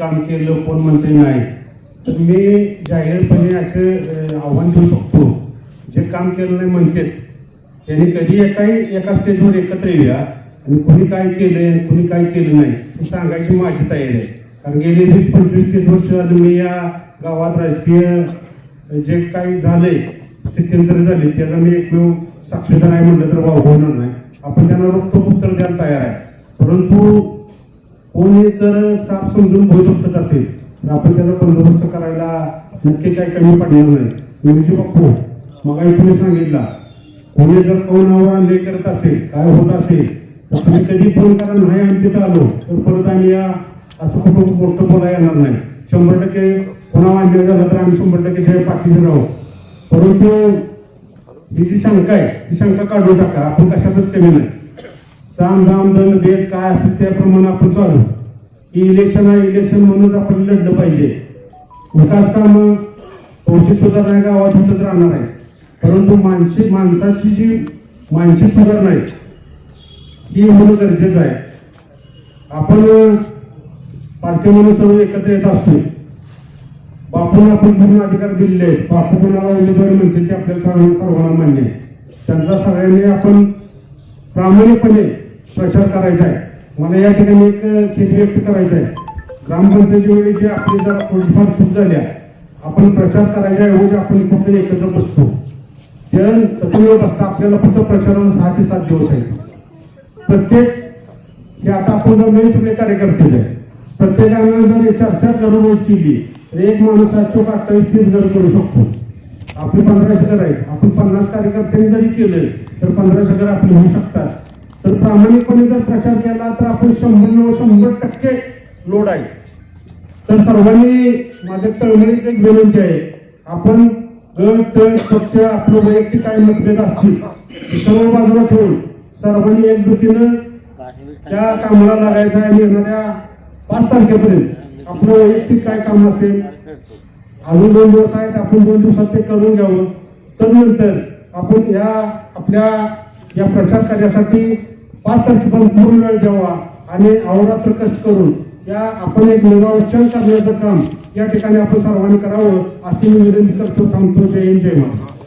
काम केलं कोण म्हणते नाही. तर मी जाहीरपणे असं आव्हान देऊ शकतो. जे काम केलं नाही म्हणतात. त्यांनी कधी एकाही एका स्टेजवर एकत्र येऊया आणि कोणी काय केलंय आणि कोणी काय केलं नाही हे सांगायची माझी तयारी आहे. कारण गेली वीस पंचवीस तीस वर्ष झाली मी या गावात राजकीय जे काही झालंय स्थित्यंतर झाले त्याचा मी एकमेव साक्षीदार आहे म्हणलं तर वाव होणार नाही. आपण त्यांना रोखतो उत्तर द्यायला तयार आहे. परंतु हो, कोणी जर साप समजून भोजपत असेल तर आपण त्याचा बंदोबस्त करायला नक्की काही कमी पडणार नाही. म्हणजे बापू मग तुम्ही सांगितला कोणी जर कोणावर अन्याय करत असेल काय होत असेल तर तुम्ही कधी फोन करा नाही आम्ही तिथं आलो तर परत आम्ही या असं कुठं मोठं बोलायला येणार नाही. शंभर टक्के कोणावर अन्याय झाला तर आम्ही शंभर टक्के त्या पाठीशी राहू. परंतु ही जी शंका आहे ती शंका काढून टाका आपण कशातच कमी नाही. साम दाम दल भेद काय असेल त्याप्रमाणे आपण चालू. की इलेक्शन आहे इलेक्शन म्हणूनच आपण लढलं पाहिजे. विकास काम कोणती सुधारणा आहे गावात होतच राहणार आहे परंतु मानसिक माणसाची जी मानसिक सुधारणा आहे ही होणं गरजेचं आहे. आपण पार्टी म्हणून सर्व एकत्र येत असतो. बापूंना आपण पूर्ण अधिकार दिलेले आहेत. बापू कोणाला उमेदवारी म्हणतील ते आपल्याला सर्वांना सर्वांना मान्य आहे. त्यांचा सगळ्यांनी आपण प्रामाणिकपणे प्रचार करायचा आहे. मला या ठिकाणी एक खेद व्यक्त करायचा आहे. ग्रामपंचायती वेळी जे आपली जरा थोडीफार चूक झाल्या आपण प्रचार करायच्या ऐवजी आपण फक्त एकत्र बसतो. तर तसं न बसता आपल्याला फक्त प्रचाराला सहा ते सात दिवस आहेत. प्रत्येक हे आता आपण जर नवीन सगळे कार्यकर्तेच आहे प्रत्येकाने जर चर्चा दररोज केली तर एक माणूस अचूक अठ्ठावीस तीस घर करू शकतो. आपले पंधराशे आहेत. आपण पन्नास कार्यकर्त्यांनी जरी केलं तर पंधराशे घर आपले होऊ शकतात. तर प्रामाणिकपणे जर प्रचार केला तर आपण शंभर नऊ शंभर टक्के लोड आहे. तर सर्वांनी माझ्या तळमळीच एक विनंती आहे. आपण गट तळ पक्ष आपलं वैयक्तिक काय मतभेद असतील सर्व बाजूला ठेवून सर्वांनी एकजुटीनं त्या कामाला लागायचं आहे येणाऱ्या पाच तारखेपर्यंत आपलं वैयक्तिक काय काम असेल अजून दोन दिवस आहेत आपण दोन दिवसात ते करून घ्यावं. त्यानंतर आपण या आपल्या या प्रचार कार्यासाठी पाच तारखेपर्यंत पूर्ण वेळ द्यावा आणि अहोरात्र कष्ट करून या आपण एक निरावचन करण्याचं काम या ठिकाणी आपण सर्वांनी करावं अशी मी विनंती करतो. थांबतो. जय हिंद जय महाराज